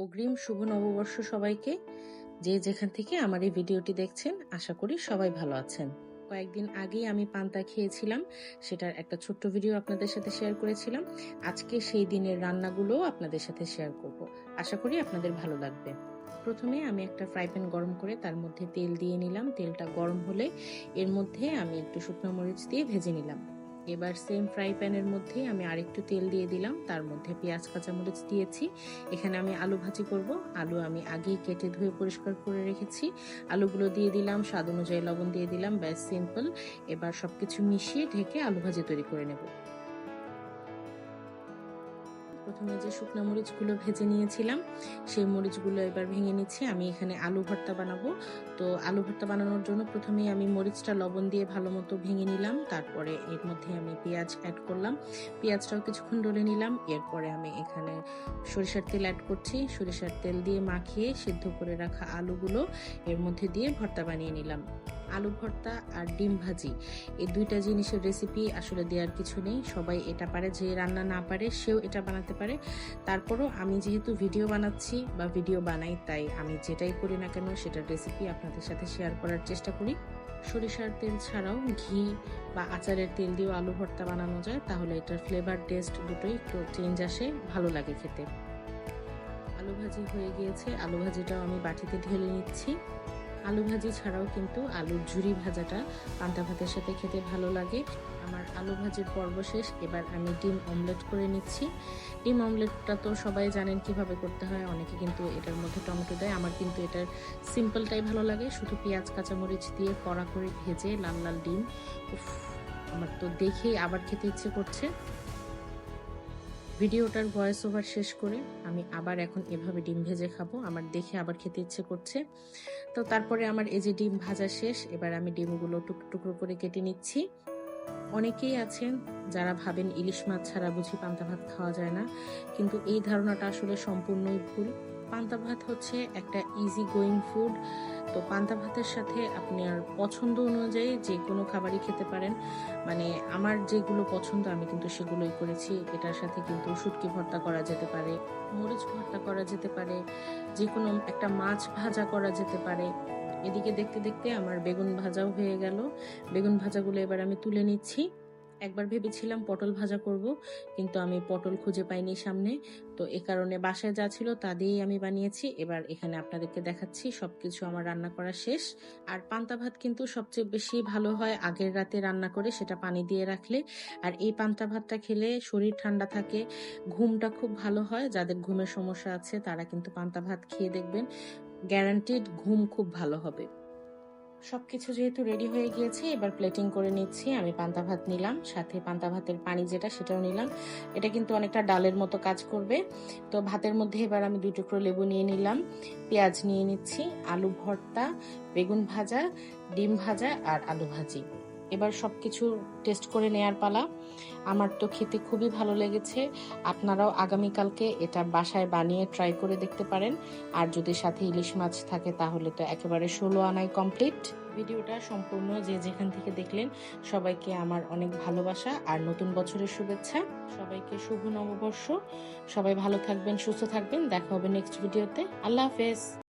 অগ্রিম শুভ নববর্ষ সবাইকে। যে যেখান থেকে আমার এই ভিডিওটি দেখছেন, আশা করি সবাই ভালো আছেন। কয়েকদিন আগেই আমি পান্তা খেয়েছিলাম, সেটার একটা ছোট্ট ভিডিও আপনাদের সাথে শেয়ার করেছিলাম। আজকে সেই দিনের রান্নাগুলো আপনাদের সাথে শেয়ার করব। আশা করি আপনাদের ভালো লাগবে। প্রথমে আমি একটা ফ্রাই প্যান গরম করে তার মধ্যে তেল দিয়ে নিলাম। তেলটা গরম হলে এর মধ্যে আমি একটু শুকনো মরিচ দিয়ে ভেজে নিলাম। এবার সেম ফ্রাই প্যানের মধ্যে আমি আরেকটু তেল দিয়ে দিলাম। তার মধ্যে পেঁয়াজ, কাঁচামরিচ দিয়েছি। এখানে আমি আলু ভাজি করব। আলু আমি আগেই কেটে ধুয়ে পরিষ্কার করে রেখেছি। আলুগুলো দিয়ে দিলাম, স্বাদ অনুযায়ী লবণ দিয়ে দিলাম, ব্যাস সিম্পল এবার সব কিছু মিশিয়ে ঢেকে আলু ভাজি তৈরি করে নেব। প্রথমে যে শুকনো মরিচগুলো ভেজে নিয়েছিলাম, সেই মরিচগুলো এবার ভেঙে নিচ্ছি। আমি এখানে আলু ভর্তা বানাবো। তো আলু ভর্তা বানানোর জন্য প্রথমেই আমি মরিচটা লবণ দিয়ে ভালো মতো ভেঙে নিলাম। তারপরে এর মধ্যে আমি পেঁয়াজ অ্যাড করলাম। পেঁয়াজটাও কিছুক্ষণ ডলে নিলাম। এরপরে আমি এখানে সরিষার তেল অ্যাড করছি। সরিষার তেল দিয়ে মাখিয়ে সিদ্ধ করে রাখা আলুগুলো এর মধ্যে দিয়ে ভর্তা বানিয়ে নিলাম। আলু ভর্তা আর ডিম ভাজি। এই দুইটা জিনিসের রেসিপি আসলে দেওয়ার কিছু নেই। সবাই এটা পারে, যে রান্না না পারে সেও এটা বানাতে পারে। তারপরও আমি যেহেতু ভিডিও বানাচ্ছি বা ভিডিও বানাই, তাই আমি যেটাই করি না কেন সেটার রেসিপি আপনাদের সাথে শেয়ার করার চেষ্টা করি। সরিষার তেল ছাড়াও ঘি বা আচারের তেল দিয়েও আলু ভর্তা বানানো যায়। তাহলে এটার ফ্লেভার টেস্ট দুটোই একটু চেঞ্জ আসে, ভালো লাগে খেতে। আলু ভাজি হয়ে গিয়েছে। আলু ভাজিটাও আমি বাটিতে ঢেলে নিচ্ছি। আলু ভাজি ছাড়াও কিন্তু আলুর ঝুরি ভাজাটা পান্তা ভাতের সাথে খেতে ভালো লাগে। আমার আলু ভাজির পর্ব শেষ, এবার আমি ডিম অমলেট করে নিচ্ছি। ডিম অমলেটটা তো সবাই জানেন কীভাবে করতে হয়, অনেকে কিন্তু এটার মধ্যে টমেটো দেয়। আমার কিন্তু এটার সিম্পলটাই ভালো লাগে, শুধু পেঁয়াজ, কাঁচামরিচ দিয়ে কড়া করে ভেজে লাল লাল ডিম। আমার তো দেখেই আবার খেতে ইচ্ছে করছে। ভিডিওটার ভয়েস ওভার শেষ করে আমি আবার এখন এভাবে ডিম ভেজে খাব। আমার দেখে আবার খেতে ইচ্ছে করছে। তো তারপরে আমার এই যে ডিম ভাজা শেষ, এবার আমি ডিমগুলো টুকরো করে কেটে নিচ্ছি। অনেকেই আছেন যারা ভাবেন ইলিশ মাছ ছাড়া বুঝি পান্তা ভাত খাওয়া যায় না, কিন্তু এই ধারণাটা আসলে সম্পূর্ণই ভুল। পান্তা ভাত হচ্ছে একটা ইজি গোয়িং ফুড তো পান্তা ভাতের সাথে আপনি আর পছন্দ অনুযায়ী যে কোনো খাবারই খেতে পারেন। মানে আমার যেগুলো পছন্দ আমি কিন্তু সেগুলোই করেছি। এটার সাথে কিন্তু শুটকি ভর্তা করা যেতে পারে, মরিচ ভর্তা করা যেতে পারে যে কোনো একটা মাছ ভাজা করা যেতে পারে। এদিকে দেখতে দেখতে আমার বেগুন ভাজাও হয়ে গেল। বেগুন ভাজাগুলো এবার আমি তুলে নিচ্ছি। একবার ভেবেছিলাম পটল ভাজা করব, কিন্তু আমি পটল খুঁজে পাইনি সামনে। তো এ কারণে বাসায় যা ছিল তা দিয়েই আমি বানিয়েছি। এবার এখানে আপনাদেরকে দেখাচ্ছি সবকিছু আমার রান্না করা শেষ। আর পান্তা ভাত কিন্তু সবচেয়ে বেশি ভালো হয় আগের রাতে রান্না করে, সেটা পানি দিয়ে রাখলে। আর এই পান্তা ভাতটা খেলে শরীর ঠান্ডা থাকে, ঘুমটা খুব ভালো হয়। যাদের ঘুমের সমস্যা আছে, তারা কিন্তু পান্তা ভাত খেয়ে দেখবেন। গ্যারান্টিড ঘুম খুব ভালো হবে। সবকিছু যেহেতু রেডি হয়ে গিয়েছে, এবার প্লেটিং করে নিচ্ছি। আমি পান্তা ভাত নিলাম, সাথে পান্তা ভাতের পানি যেটা সেটাও নিলাম। এটা কিন্তু অনেকটা ডালের মতো কাজ করবে। তো ভাতের মধ্যে এবার আমি দুই টুকরো লেবু নিয়ে নিলাম, পেঁয়াজ নিয়ে নিচ্ছি, আলু ভর্তা, বেগুন ভাজা, ডিম ভাজা আর আলু ভাজি। এবার সব কিছু টেস্ট করে নেয়ার পালা। আমার তো খেতে খুবই ভালো লেগেছে। আপনারাও আগামীকালকে এটা বাসায় বানিয়ে ট্রাই করে দেখতে পারেন। আর যদি সাথে ইলিশ মাছ থাকে, তাহলে তো একেবারে ষোলো আনাই কমপ্লিট ভিডিওটা সম্পূর্ণ যে যেখান থেকে দেখলেন, সবাইকে আমার অনেক ভালোবাসা আর নতুন বছরের শুভেচ্ছা। সবাইকে শুভ নববর্ষ। সবাই ভালো থাকবেন, সুস্থ থাকবেন। দেখা হবে নেক্সট ভিডিওতে আল্লাহ হাফেজ।